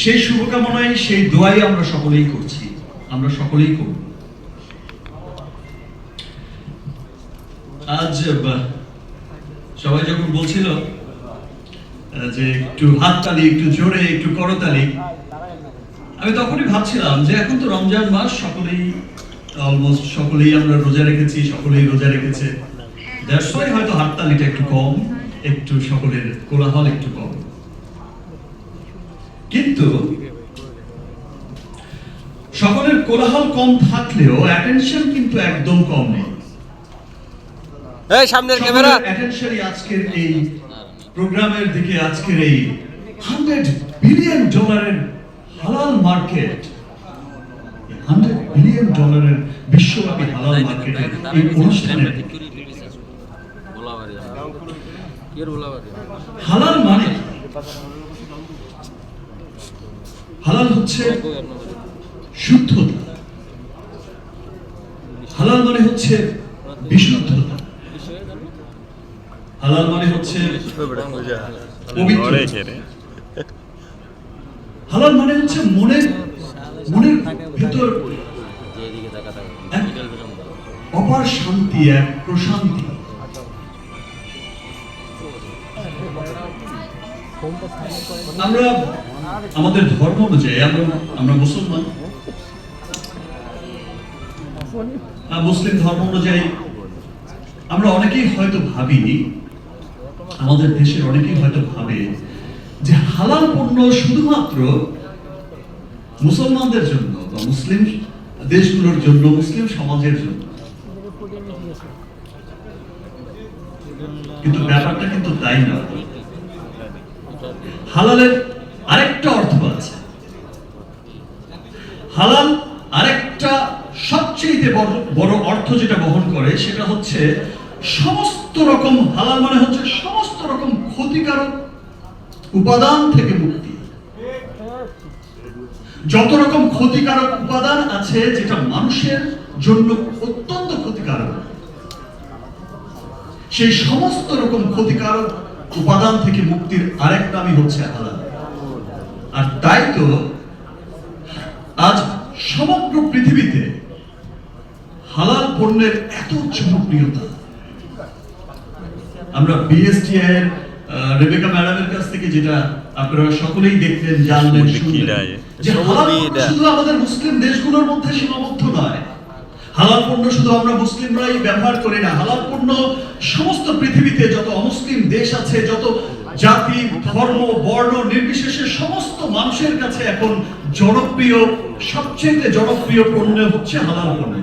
সেই শুভকামনায়, সেই দোয়াই আমরা সকলেই করছি। আমরা সকলেই করব। আজ সবাই যখন বলছিল যে একটু হাততালি, একটু জোরে, একটু করতালি, আমি তখনই ভাবছিলাম যে এখন তো রমজান মাস, সকলেই অলমোস্ট সকলেই আমরা রোজা রেখেছি, সকলেই রোজা রেখেছে। দ্যাটস হয়তো হাততালিটা একটু কম, একটু সকলের কোলাহল একটু কম। কিন্তু সকলের কোলাহল কম থাকলেও অ্যাটেনশন কিন্তু একদম কম নেই। এই সামনের ক্যামেরা। অ্যাটেনশনই আজকের এই প্রোগ্রামের দিকে আজকের এই হান্ড্রেড বিলিয়ন ডলারের হালাল মার্কেট হান্ড্রেড বিলিয়ন ডলারের বিশ্বব্যাপী হালাল মার্কেটের এই অনুষ্ঠানের হালাল মানে? হালাল হচ্ছে শুদ্ধতা। হালাল মানে হচ্ছে বিশুদ্ধতা। হালাল মানে হচ্ছে হালাল মানে হচ্ছে মনের মনের ভিতর অপার শান্তি, এক প্রশান্তি। আমরা আমাদের ধর্ম অনুযায়ী, আমরা আমরা মুসলমান। মুসলিম ধর্ম অনুযায়ী আমরা অনেকেই হয়তো ভাবি, আমাদের দেশের অনেকেই হয়তো ভাবে যে হালাল পণ্য শুধুমাত্র মুসলমানদের জন্য বা মুসলিম দেশগুলোর জন্য, মুসলিম সমাজের জন্য। কিন্তু ব্যাপারটা কিন্তু তাই না? হালালের আরেকটা অর্থ আছে। হালাল আরেকটা সবচেয়ে বড় অর্থ যেটা বহন করে, সেটা হচ্ছে সমস্ত রকম হালাল মানে হচ্ছে সমস্ত রকম ক্ষতিকারক উপাদান থেকে মুক্তি। যত রকম ক্ষতিকারক উপাদান আছে, যেটা মানুষের জন্য অত্যন্ত ক্ষতিকারক, সেই সমস্ত রকম ক্ষতিকারক উপাদান থেকে মুক্তির আরেক নামই হচ্ছে হালাল আর তাই তো আজ সমগ্র পৃথিবীতে হালাল পণ্যের এত জনপ্রিয়তা। আমরা বিএসটিআই এর রেবেকা ম্যাডামের কাছ থেকে যেটা আপনারা সকলেই দেখলেন জানলেন শুনলেন যে হালাল শুধু আমাদের মুসলিম দেশগুলোর মধ্যে সীমাবদ্ধ নয় হালাল পণ্য শুধু আমরা মুসলিমরাই ব্যবহার করি না, হালাল পণ্য সমস্ত পৃথিবীতে যত অমুসলিম দেশ আছে, যত জাতি, ধর্ম, বর্ণ নির্বিশেষে সমস্ত মানুষের কাছে এখন জনপ্রিয় সবচেয়ে জনপ্রিয় পণ্য হচ্ছে হালাল পণ্য।